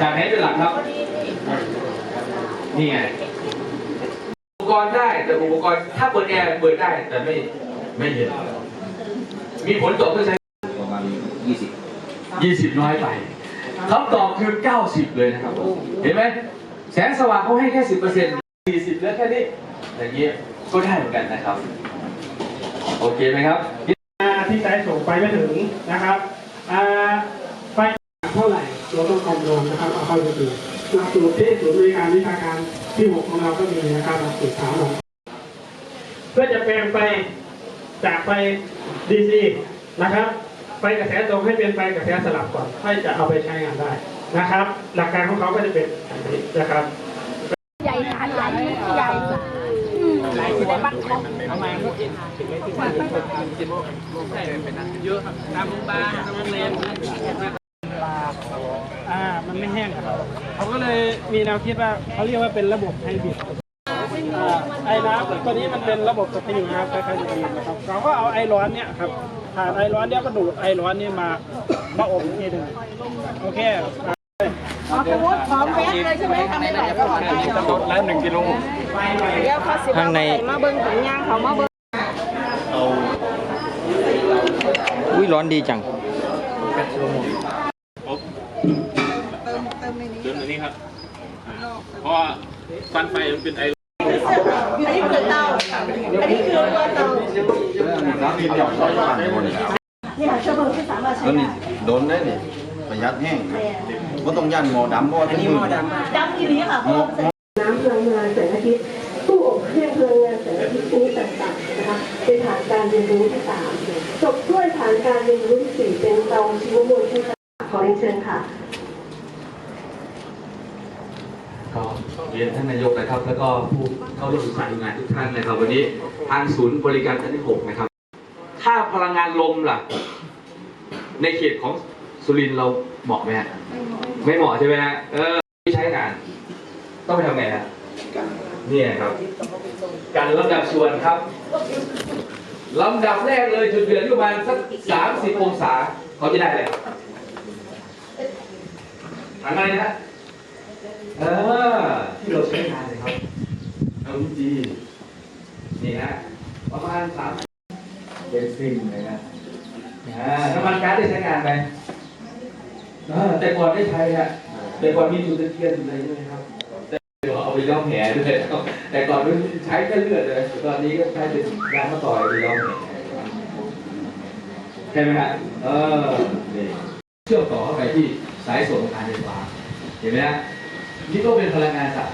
จากไหนเป็นหลักครับ นี่ไง อุปกรณ์ได้แต่อุปกรณ์ถ้าเปิดแอร์เปิดได้แต่ไม่ไม่เย็น มีผลต่อผู้ใช้ประมาณยี่สิบ20น้อยไปคำตอบคือ 90 เลยนะครับ เห็นไหมแสงสว่างเขาให้แค่ 10% 40เหลือแค่นี้อย่างนี้ก็ได้เหมือนกันนะครับ โอเคไหมครับอ่าที่สายส่งไปไม่ถึงนะครับอ่าไฟเท่าไหร่ ราต้องคำนวณนะครับเอาเข้าไปดูหลักสูตรที่ศูนย์บริการวิชาการที่หกของเราก็มีนะครับหลักสูตรสามหลักเพื่อจะแปลงไปจากไฟดีซีนะครับไฟกระแสตรงให้เป็นไฟกระแสสลับก่อนค่อยจะเอาไปใช้งานได้นะครับ หลักการของเขาก็จะเป็นแบบนี้นะครับ ใหญ่ฐานใหญ่ใหญ่อืมจะได้มั่นคงอ่า มันไม่แห้งครับ เขาก็เลยมีแนวคิดว่าเขาเรียกว่าเป็นระบบไฮบริดอ่าไอ้น้ำตัวนี้มันเป็นระบบสตรีมนะครับคล้ายๆสตรีมนะครับเราก็เอาไอร้อนเนี่ยครับผ่านไอร้อนเนี่ยก็ดูดไอร้อนนี่มามาอบอีกทีหนึ่งโอเคอ่าอ๋อสมมติพร้อมแวบเลยใช่ไหมทำไมไหวก็ถอดได้เนาะแล้วหนึ่งกิโลเดี๋ยวเขาสิบมาเบิ้งถึงย่างเขามาเบิ้งอุ้ยร้อนดีจัง เดินอันนี้ครับเพราะว่าฟันไฟมันเป็นไออันนี้คือเตาอันนี้คือตัวเตาน้ำมีหยอดร้อยบาทคนเนี่ยเชื้อเพลิงที่สามารถใช้แล้วได้นี่โดนได้นี่ประหยัดแห้งก็ต้องยันหมอดำเพราะว่าอันนี้หมอดำดำทีนี้ค่ะเพราะว่าน้ำพลังงานแสงอาทิตย์ตู้อบเครื่องพลังงานแสงอาทิตย์ชนิดต่างๆนะคะเป็นฐานการเรียนรู้ที่สามจบด้วยฐานการเรียนรู้ที่สี่เป็นเตาชีวมวลที่ขอเรียนเชิญค่ะ ก็ เรียนท่านนายกนะครับ แล้วก็ผู้เข้าร่วมศึกษาดูงานทุกท่านนะครับ วันนี้ทางศูนย์บริการชั้นที่หกนะครับ ถ้าพลังงานลมล่ะ ในเขตของสุรินทร์เราเหมาะไหมฮะไม่เหมาะใช่ไหมฮะเออไม่ใช้งาน ต้องไปทำไงฮะเนี่ยครับ การลำดับส่วนครับลำดับแรกเลยจุดเดือดที่ประมาณสักสามสิบองศาเขาจะได้เลยถังไรนะฮะ เออที่เราใช้งานเลยครับ LPG นี่ฮะประมาณสามเบนซินเลยนะอ่าน้ำมันก๊าซได้ใช้งานไหมเออแต่ก่อนได้ใช้ฮะแต่ก่อนมีจุดตะเกียงอะไรใช่ไหมครับแต่เดี๋ยวเอาไปย้อมแผลด้วยแต่ก่อนใช้แค่เลือดเลยตอนนี้ก็ใช้เป็นยางมะตอยไปย้อมแผลใช่ไหมฮะเออนี่เชื่อมต่อเข้าไปที่สายส่งการไฟฟ้าเห็นไหมฮะ นี่ก็เป็นพลังงานจาก